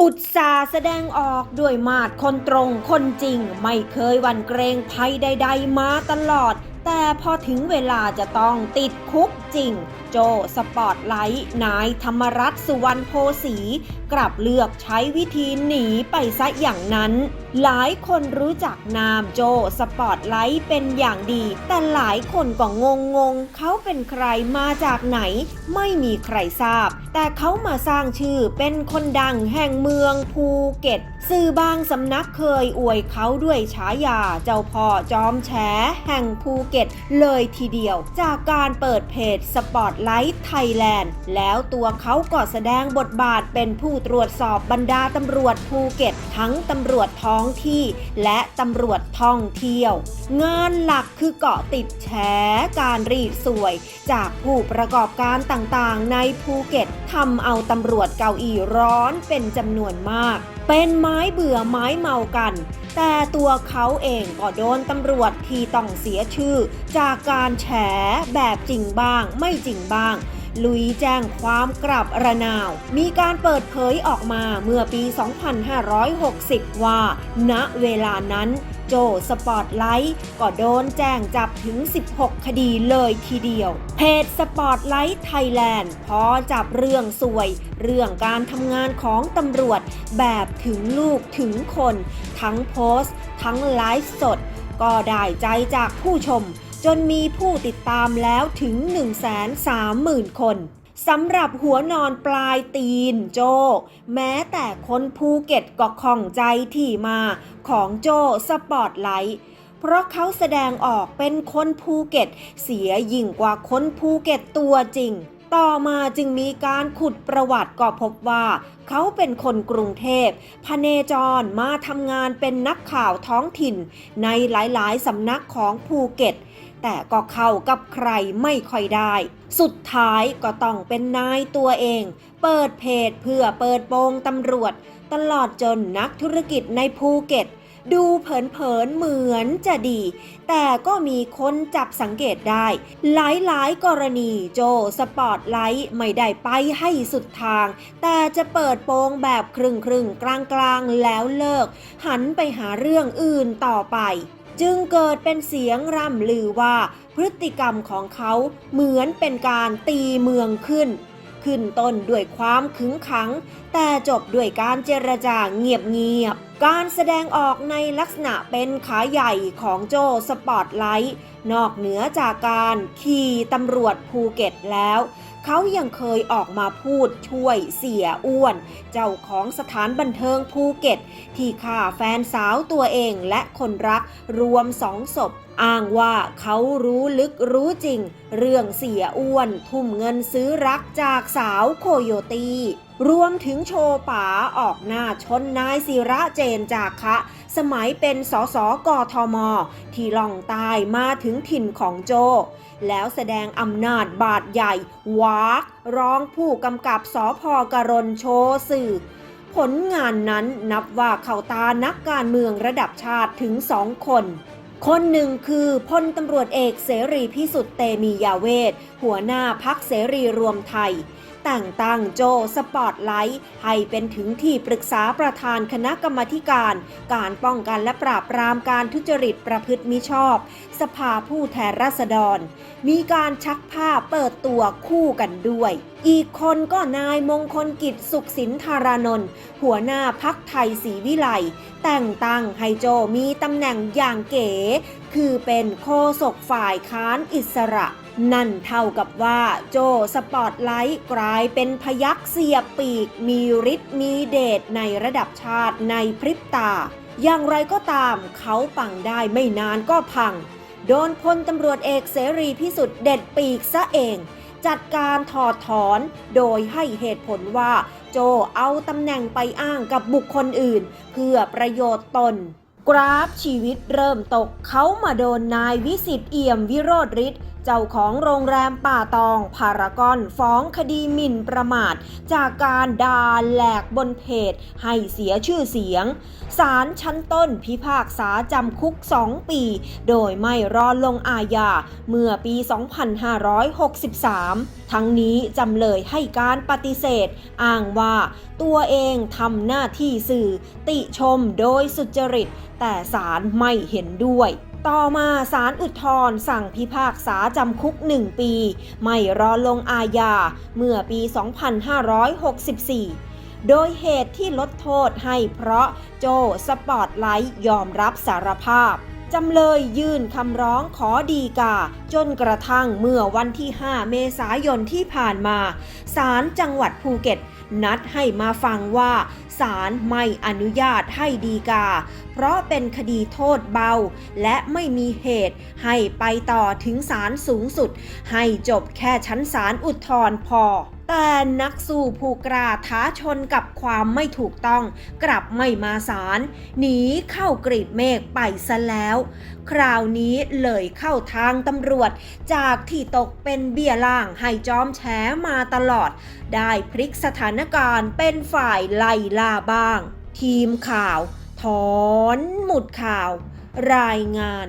อุตสาแสดงออกด้วยมาดคนตรงคนจริง ไม่เคยหวันเกรงภัยใด ๆ มาตลอด แต่พอถึงเวลาจะต้องติดคุก จริง โจสปอร์ตไลท์นายธรรมรัตน์สุวรรณโพสี กลับเลือกใช้วิธีหนีไปซะอย่างนั้น หลายคนรู้จักนามโจสปอร์ตไลท์เป็นอย่างดี แต่หลายคนก็งงงๆเขาเป็นใครมาจากไหน ไม่มีใครทราบ แต่เขามาสร้างชื่อเป็นคนดังแห่งเมืองภูเก็ตสื่อบางสำนักเคยอวยเขาด้วยฉายาเจ้าพ่อจอมแฉแห่งภูเก็ต เลยทีเดียว จากการเปิดเพจสปอร์ตไลท์ไทยแลนด์ แล้วตัวเขาก็แสดงบทบาทเป็นผู้ตรวจสอบบรรดาตำรวจภูเก็ต ทั้งตำรวจท้องที่ และตำรวจท่องเที่ยว งานหลักคือเกาะติดแฉการรีดสวย จากผู้ประกอบการต่างๆ ในภูเก็ตทำเอาตำรวจเกาอีร้อนเป็นจำนวนมาก เป็นไม้เบื่อไม้เมากันแต่ตัวเขาเองก็โดนตำรวจที่ต้องเสียชื่อ จากการแฉแบบจริงบ้างไม่จริงบ้าง ลุยแจ้งความกลับระนาว มีการเปิดเผยออกมาเมื่อปี 2560 ว่า ณเวลานั้นโจสปอร์ตไลท์ก็โดนแจ้งจับถึง 16 คดีเลยทีเดียว เพจสปอร์ตไลท์ไทยแลนด์พอจับเรื่องสวย เรื่องการทำงานของตำรวจแบบถึงลูกถึงคน ทั้งโพสต์ ทั้งไลฟ์สด ก็ได้ใจจากผู้ชม จนมีผู้ติดตามแล้วถึง 130,000 คนสำหรับหัวนอนปลายตีนโจ แม้แต่คนภูเก็ตก็ข้องใจที่มาของโจสปอร์ตไลท์เพราะเขาแสดงออกเป็นคนภูเก็ต เสียยิ่งกว่าคนภูเก็ตตัวจริง ต่อมาจึงมีการขุดประวัติก็พบว่า เขาเป็นคนกรุงเทพพเนจรมาทำงานเป็นนักข่าวท้องถิ่น ในหลายๆสำนักของภูเก็ต แต่ก็เข้ากับใครไม่ค่อยได้ สุดท้ายก็ต้องเป็นนายตัวเอง เปิดเพจเพื่อเปิดโปงตำรวจ ตลอดจนนักธุรกิจในภูเก็ต ดูเผินๆเหมือนจะดี แต่ก็มีคนจับสังเกตได้ หลายๆ กรณีโจสปอร์ตไลท์ไม่ได้ไปให้สุดทาง แต่จะเปิดโปงแบบครึ่งๆกลางๆแล้วเลิก หันไปหาเรื่องอื่นต่อไป จึงเกิดเป็นเสียงร่ำลือว่าพฤติกรรมของเขาเหมือนเป็นการตีเมืองขึ้น ขึ้นต้นด้วยความขึงขัง แต่จบด้วยการเจรจาเงียบๆการแสดงออกในลักษณะเป็นขาใหญ่ของโจสปอร์ตไลท์นอกเหนือจากการขี่ตำรวจภูเก็ตแล้ว เขายังเคยออกมาพูดช่วยเสียอ้วน เจ้าของสถานบันเทิงภูเก็ต ที่ฆ่าแฟนสาวตัวเองและคนรักรวมสองศพอ้างว่าเขารู้ลึกรู้จริง เรื่องเสียอ้วน ทุ่มเงินซื้อรักจากสาวโคโยตีรวมถึงโชว์ป๋าออกหน้าชนนายศิระเจนจากคะ สมัยเป็นสสกทม ที่ล่องใตายมาถึงถิ่นของโจ แล้วแสดงอำนาจบาดใหญ่ วากร้องผู้กำกับสอพกรณโชว์สื่อ ผลงานนั้นนับว่าเข่าตานักการเมืองระดับชาติถึงสองคน คนหนึ่งคือพลตำรวจเอกเสรีพิสุทธิ์เตมียาเวทหัวหน้าพักเสรีรวมไทย แต่งตั้งโจสปอร์ตไลท์ให้เป็นถึงที่ปรึกษาประธานคณะกรรมการ การป้องกันและปราบปรามการทุจริตประพฤติมิชอบ สภาผู้แทนราษฎร มีการชักผ้าเปิดตัวคู่กันด้วย อีกคนก็นายมงคลกิจสุขสินธารานนท์หัวหน้าพักไทยศรีวิไลแต่งตั้งให้โจมีตำแหน่งอย่างเก๋ คือเป็นโฆษกฝ่ายค้านอิสระ นั่นเท่ากับว่าโจสปอร์ตไลท์กลายเป็นพยักเสียบปีก มีฤทธิ์มีเดชในระดับชาติในพริบตา อย่างไรก็ตามเขาปังได้ไม่นานก็พัง โดนพลตำรวจเอกเสรีพิสุทธิ์เด็ดปีกซะเอง จัดการถอดถอนโดยให้เหตุผลว่า โจเอาตำแหน่งไปอ้างกับบุคคลอื่น เพื่อประโยชน์ตนกราฟชีวิตเริ่มตกเขามาโดนนายวิสิตเอี่ยมวิโรธฤทธิ์ เจ้าของโรงแรมป่าตองพารากอนฟ้องคดีหมิ่นประมาท จากการด่าแหลกบนเพจ ให้เสียชื่อเสียง ศาลชั้นต้นพิพากษาจำคุก 2 ปี โดยไม่รอลงอาญาเมื่อปี 2563 ทั้งนี้จำเลยให้การปฏิเสธ อ้างว่าตัวเองทำหน้าที่สื่อติชมโดยสุจริต แต่ศาลไม่เห็นด้วย ต่อมาศาลอุทธรสั่งพิพากษาจำคุก 1 ปี ไม่รอลงอาญาเมื่อปี 2564โดยเหตุที่ลดโทษให้เพราะโจสปอร์ตไลท์ยอมรับสารภาพ จำเลยยื่นคำร้องขอดีกา จนกระทั่งเมื่อวันที่ 5 เมษายนที่ผ่านมาศาลจังหวัดภูเก็ต นัดให้มาฟังว่าศาลไม่อนุญาตให้ดีกา เพราะเป็นคดีโทษเบา และไม่มีเหตุให้ไปต่อถึงศาลสูงสุด ให้จบแค่ชั้นศาลอุทธรณ์พอ แต่นักสู้ผู้กล้าท้าชนกับความไม่ถูกต้อง กลับไม่มาศาลหนีเข้ากรีบเมฆไปซะแล้ว คราวนี้เลยเข้าทางตำรวจ จากที่ตกเป็นเบี้ยล่างให้จอมแฉมาตลอด ได้พลิกสถานการณ์เป็นฝ่ายไล่ล่าบ้าง ทีมข่าว ถอนหมุดข่าว รายงาน